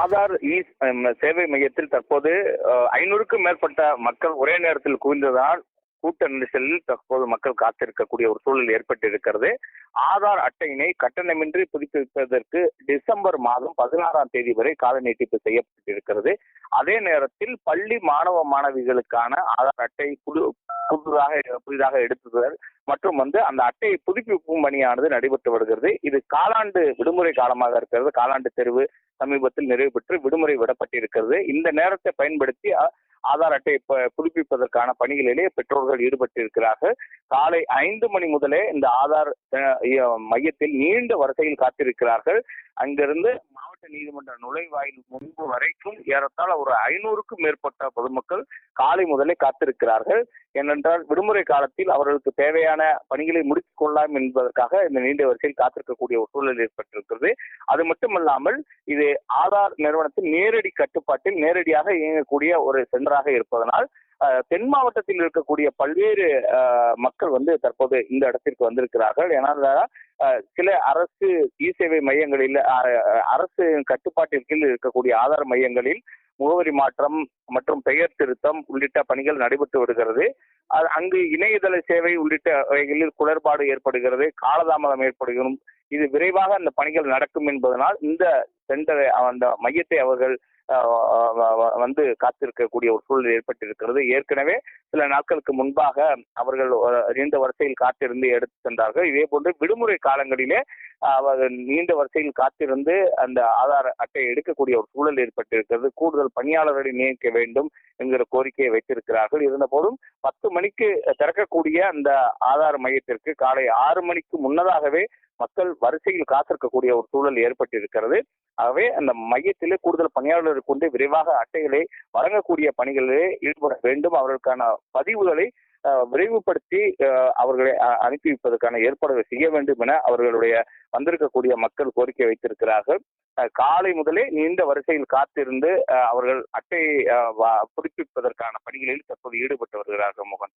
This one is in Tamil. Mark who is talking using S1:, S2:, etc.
S1: ஆதார் இ சேவை மையத்தில் தற்போது ஐநூறுக்கும் மேற்பட்ட மக்கள் ஒரே நேரத்தில் குவிந்ததால் கூட்ட நெரிசலில் தற்போது மக்கள் காத்திருக்கக்கூடிய ஒரு சூழல் ஏற்பட்டிருக்கிறது. ஆதார் அட்டையினை கட்டணமின்றி புதுப்பிப்பதற்கு டிசம்பர் மாதம் பதினாறாம் தேதி வரை கால நீட்டிப்பு செய்யப்பட்டிருக்கிறது. அதே நேரத்தில் பள்ளி மாணவ மாணவிகளுக்கான ஆதார் அட்டை புது புதிதாக புதிதாக எடுத்துதல் மற்றும் வந்து அந்த அட்டையை புதுப்பிக்கும் பணியானது நடைபெற்று வருகிறது. இது காலாண்டு விடுமுறை காலமாக இருக்கிறது. காலாண்டு தேர்வு சமீபத்தில் நிறைவு பெற்று விடுமுறை விடப்பட்டிருக்கிறது. இந்த நேரத்தை பயன்படுத்தி ஆதார் அட்டை புதுப்பிப்பதற்கான பணிகளிலே பெற்றோர்கள் ஈடுபட்டிருக்கிறார்கள். காலை ஐந்து மணி முதலே இந்த ஆதார் அஹ், மையத்தில் நீண்ட வரிசையில் காத்திருக்கிறார்கள். அங்கிருந்து மாவட்ட நீதிமன்ற நுழைவாயில் முன்பு வரைக்கும் ஏறத்தாழ ஒரு ஐநூறுக்கும் மேற்பட்ட பொதுமக்கள் காலை முதலே காத்திருக்கிறார்கள். ஏனென்றால் விடுமுறை காலத்தில் அவர்களுக்கு தேவையான பணிகளை முடித்துக் கொள்ளலாம் என்பதற்காக இந்த நீண்ட வரிசையில் காத்திருக்கக்கூடிய ஒரு சூழல் ஏற்பட்டிருக்கிறது. அது மட்டுமல்லாமல் இது ஆதார் நிறுவனத்தின் நேரடி கட்டுப்பாட்டில் நேரடியாக இயங்கக்கூடிய ஒரு சென்டராக இருப்பதனால் தென் மாவட்டத்தில் இருக்கக்கூடிய பல்வேறு மக்கள் வந்து தற்போது இந்த இடத்திற்கு வந்திருக்கிறார்கள். ஏன்னா சில அரசு இ சேவை மையங்களில் அரசு கட்டுப்பாட்டின் கீழ் இருக்கக்கூடிய ஆதார மையங்களில் முகவரி மாற்றம் மற்றும் பெயர் திருத்தம் உள்ளிட்ட பணிகள் நடைபெற்று வருகிறது. அது அங்கு இணையதள சேவை உள்ளிட்ட வகைகளில் குளறுபாடு ஏற்படுகிறது காலதாமதம் ஏற்படுகிறது. இது விரைவாக அந்த பணிகள் நடக்கும் என்பதனால் இந்த சென்டரை அந்த மையத்தை அவர்கள் வந்து காத்திருக்கக்கூடிய ஒரு சூழல் ஏற்பட்டிருக்கிறது. ஏற்கனவே சில நாட்களுக்கு முன்பாக அவர்கள் நீண்ட வரிசையில் காத்திருந்து எடுத்து சென்றார்கள். இதே போன்று விடுமுறை காலங்களிலே அவர்கள் நீண்ட வரிசையில் காத்திருந்து அந்த ஆதார் அட்டை எடுக்கக்கூடிய ஒரு சூழல் ஏற்பட்டிருக்கிறது. கூடுதல் பணியாளர்களை நியமிக்க வேண்டும் என்கிற கோரிக்கையை வைத்திருக்கிறார்கள். இருந்தபோதும் பத்து மணிக்கு திறக்கக்கூடிய அந்த ஆதார் மையத்திற்கு காலை ஆறு மணிக்கு முன்னதாகவே மக்கள் வரிசையில் காத்திருக்கக்கூடிய ஒரு சூழல் ஏற்பட்டிருக்கிறது. ஆகவே அந்த மையத்திலே கூடுதல் பணியாளர்கள் கொண்டு விரைவாக அட்டைகளை வழங்கக்கூடிய பணிகளிலே ஈடுபட வேண்டும். அவர்களுக்கான பதிவுகளை அஹ், விரைவுபடுத்தி அஹ், அவர்களை அனுப்பி வைப்பதற்கான ஏற்பாடுகளை செய்ய வேண்டும் என அவர்களுடைய வந்திருக்கக்கூடிய மக்கள் கோரிக்கை வைத்திருக்கிறார்கள். அஹ், காலை முதலே நீண்ட வரிசையில் காத்திருந்து அஹ், அவர்கள் அட்டையை அஹ், புதுப்பிப்பதற்கான பணிகளில் தற்போது ஈடுபட்டு வருகிறார்கள் மோகன்.